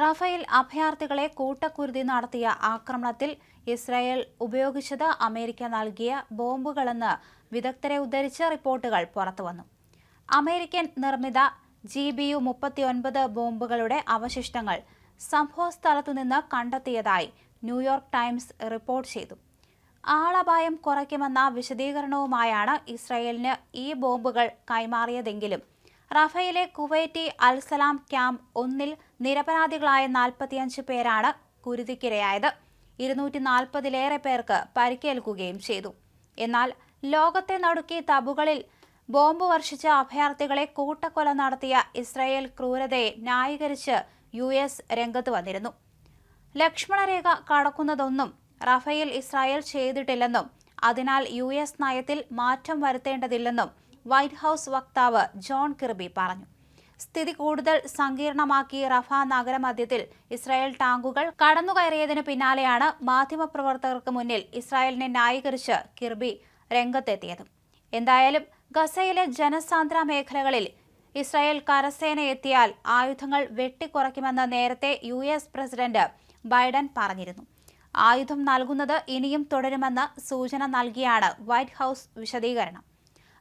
Rafale അഭയാർത്ഥികളെ കൂട്ടക്കുരുതി നടത്തിയ ആക്രമണത്തിൽ Israel ഉപയോഗിച്ചത് അമേരിക്ക നൽകിയ ബോംബുകളെന്ന് വിദഗ്ധരെ ഉദ്ധരിച്ച റിപ്പോർട്ടുകൾ പുറത്തുവന്നു അമേരിക്കൻ നിർമ്മിത ജി ബി യു മുപ്പത്തിയൊൻപത് ബോംബുകളുടെ അവശിഷ്ടങ്ങൾ സംഭവസ്ഥലത്തു നിന്ന് കണ്ടെത്തിയതായി ന്യൂയോർക്ക് ടൈംസ് റിപ്പോർട്ട് ചെയ്തു. ആളപായം കുറയ്ക്കുമെന്ന വിശദീകരണവുമായാണ് ഇസ്രായേലിന് ഈ ബോംബുകൾ കൈമാറിയതെങ്കിലും റഫയിലെ കുവൈറ്റി അൽസലാം ക്യാമ്പ് ഒന്നിൽ നിരപരാധികളായ നാൽപ്പത്തിയഞ്ച് പേരാണ് കുരുതിക്കിരയായത്. ഇരുന്നൂറ്റി നാൽപ്പതിലേറെ പേർക്ക് പരിക്കേൽക്കുകയും ചെയ്തു. എന്നാൽ ലോകത്തെ നടുക്കി തബുകളിൽ ബോംബ് വർഷിച്ച അഭയാർത്ഥികളെ കൂട്ടക്കൊല നടത്തിയ ഇസ്രായേൽ ക്രൂരതയെ ന്യായീകരിച്ച് യു എസ് രംഗത്ത് വന്നിരുന്നു. ലക്ഷ്മണരേഖ കടക്കുന്നതൊന്നും റഫേൽ ഇസ്രായേൽ ചെയ്തിട്ടില്ലെന്നും അതിനാൽ യു എസ് നയത്തിൽ മാറ്റം വരുത്തേണ്ടതില്ലെന്നും വൈറ്റ് ഹൌസ് വക്താവ് ജോൺ കിർബി പറഞ്ഞു. സ്ഥിതി കൂടുതൽ സങ്കീർണമാക്കി റഫ നഗരമധ്യത്തിൽ ഇസ്രായേൽ ടാങ്കുകൾ കടന്നുകയറിയതിനു പിന്നാലെയാണ് മാധ്യമപ്രവർത്തകർക്ക് മുന്നിൽ ഇസ്രായേലിനെ ന്യായീകരിച്ച് കിർബി രംഗത്തെത്തിയത്. എന്തായാലും ഗസയിലെ ജനസാന്ദ്ര മേഖലകളിൽ ഇസ്രായേൽ കരസേന എത്തിയാൽ ആയുധങ്ങൾ വെട്ടിക്കുറയ്ക്കുമെന്ന് നേരത്തെ യു എസ് പ്രസിഡന്റ് ബൈഡൻ പറഞ്ഞിരുന്നു. ആയുധം നൽകുന്നത് ഇനിയും തുടരുമെന്ന് സൂചന നൽകിയാണ് വൈറ്റ് ഹൌസ് വിശദീകരണം.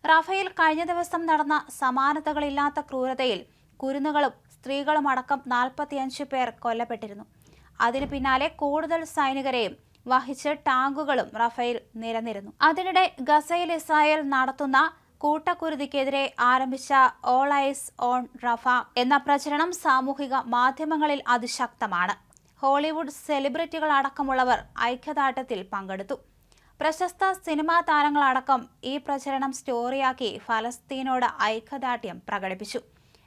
റഫേൽ കഴിഞ്ഞ ദിവസം നടന്ന സമാനതകളില്ലാത്ത ക്രൂരതയിൽ കുരുന്നുകളും സ്ത്രീകളും അടക്കം നാൽപ്പത്തിയഞ്ച് പേർ കൊല്ലപ്പെട്ടിരുന്നു. അതിനു പിന്നാലെ കൂടുതൽ സൈനികരെയും വഹിച്ച് ടാങ്കുകളും റഫേൽ നിരന്നിരുന്നു. അതിനിടെ ഗസയിൽ ഇസ്രായേൽ നടത്തുന്ന കൂട്ടക്കുരുതിക്കെതിരെ ആരംഭിച്ച ഓൾ ഐസ് ഓൺ റഫ എന്ന പ്രചരണം സാമൂഹിക മാധ്യമങ്ങളിൽ അതിശക്തമാണ്. ഹോളിവുഡ് സെലിബ്രിറ്റികൾ അടക്കമുള്ളവർ ഐക്യദാർഢ്യത്തിൽ പങ്കെടുത്തു. പ്രശസ്ത സിനിമാ താരങ്ങളടക്കം ഈ പ്രചരണം സ്റ്റോറിയാക്കി ഫലസ്തീനോട് ഐക്യദാർഢ്യം പ്രകടിപ്പിച്ചു.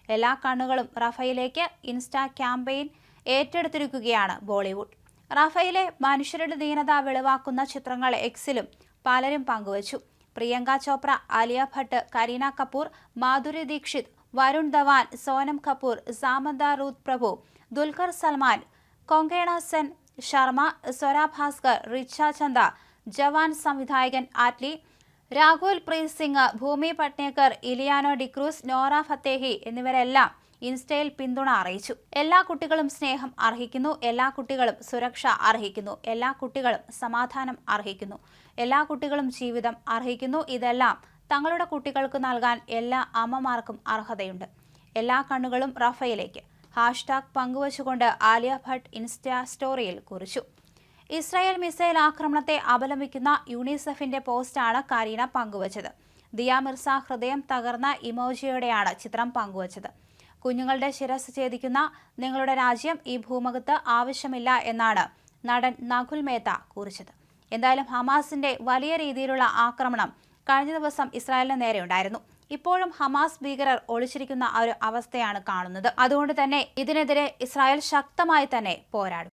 എല്ലാ കണ്ണുകളും റഫയിലേക്ക് ഇൻസ്റ്റാ ക്യാമ്പയിൻ ഏറ്റെടുത്തിരിക്കുകയാണ് ബോളിവുഡ്. റഫയിലെ മനുഷ്യരുടെ ദീനത വെളിവാക്കുന്ന ചിത്രങ്ങൾ എക്സിലും പലരും പങ്കുവച്ചു. പ്രിയങ്ക ചോപ്ര ആലിയ ഭട്ട് കരീന കപൂർ മാധുരി ദീക്ഷിത് വരുൺ ധവാൻ സോനം കപൂർ സാമന്ത റൂത്ത് പ്രഭു ദുൽഖർ സൽമാൻ കൊങ്കേണ സെൻ ശർമ്മ സ്വര ഭാസ്കർ റിച്ച ചന്ദ ജവാൻ സംവിധായകൻ ആറ്റ്ലി രാഘുൽ പ്രീത് സിംഗ് ഭൂമി പട്നേക്കർ ഇലിയാനോ ഡിക്രൂസ് നോറ ഫത്തേഹി എന്നിവരെല്ലാം ഇൻസ്റ്റയിൽ പിന്തുണ അറിയിച്ചു. എല്ലാ കുട്ടികളും സ്നേഹം അർഹിക്കുന്നു. എല്ലാ കുട്ടികളും സുരക്ഷ അർഹിക്കുന്നു. എല്ലാ കുട്ടികളും സമാധാനം അർഹിക്കുന്നു. എല്ലാ കുട്ടികളും ജീവിതം അർഹിക്കുന്നു. ഇതെല്ലാം തങ്ങളുടെ കുട്ടികൾക്ക് നൽകാൻ എല്ലാ അമ്മമാർക്കും അർഹതയുണ്ട്. എല്ലാ കണ്ണുകളും റഫയിലേക്ക്. ഹാഷ്ടാഗ് പങ്കുവച്ചുകൊണ്ട് ആലിയ ഭട്ട് ഇൻസ്റ്റാ സ്റ്റോറിയിൽ കുറിച്ചു. ഇസ്രായേൽ മിസൈൽ ആക്രമണത്തെ അപലപിക്കുന്ന യുണിസെഫിന്റെ പോസ്റ്റാണ് കരീന പങ്കുവച്ചത്. ദിയ മിർസ ഹൃദയം തകർന്ന ഇമോജിയോടെയാണ് ചിത്രം പങ്കുവച്ചത്. കുഞ്ഞുങ്ങളുടെ ശിരസ് ഛേദിക്കുന്ന നിങ്ങളുടെ രാജ്യം ഈ ഭൂമുഖത്ത് ആവശ്യമില്ല എന്നാണ് നടൻ നഖുൽ മേത്ത കുറിച്ചത്. എന്തായാലും ഹമാസിന്റെ വലിയ രീതിയിലുള്ള ആക്രമണം കഴിഞ്ഞ ദിവസം ഇസ്രായേലിന് നേരെ ഉണ്ടായിരുന്നു. ഇപ്പോഴും ഹമാസ് ഭീകരർ ഒളിച്ചിരിക്കുന്ന ഒരു അവസ്ഥയാണ് കാണുന്നത്. അതുകൊണ്ട് തന്നെ ഇതിനെതിരെ ഇസ്രായേൽ ശക്തമായി തന്നെ പോരാടും.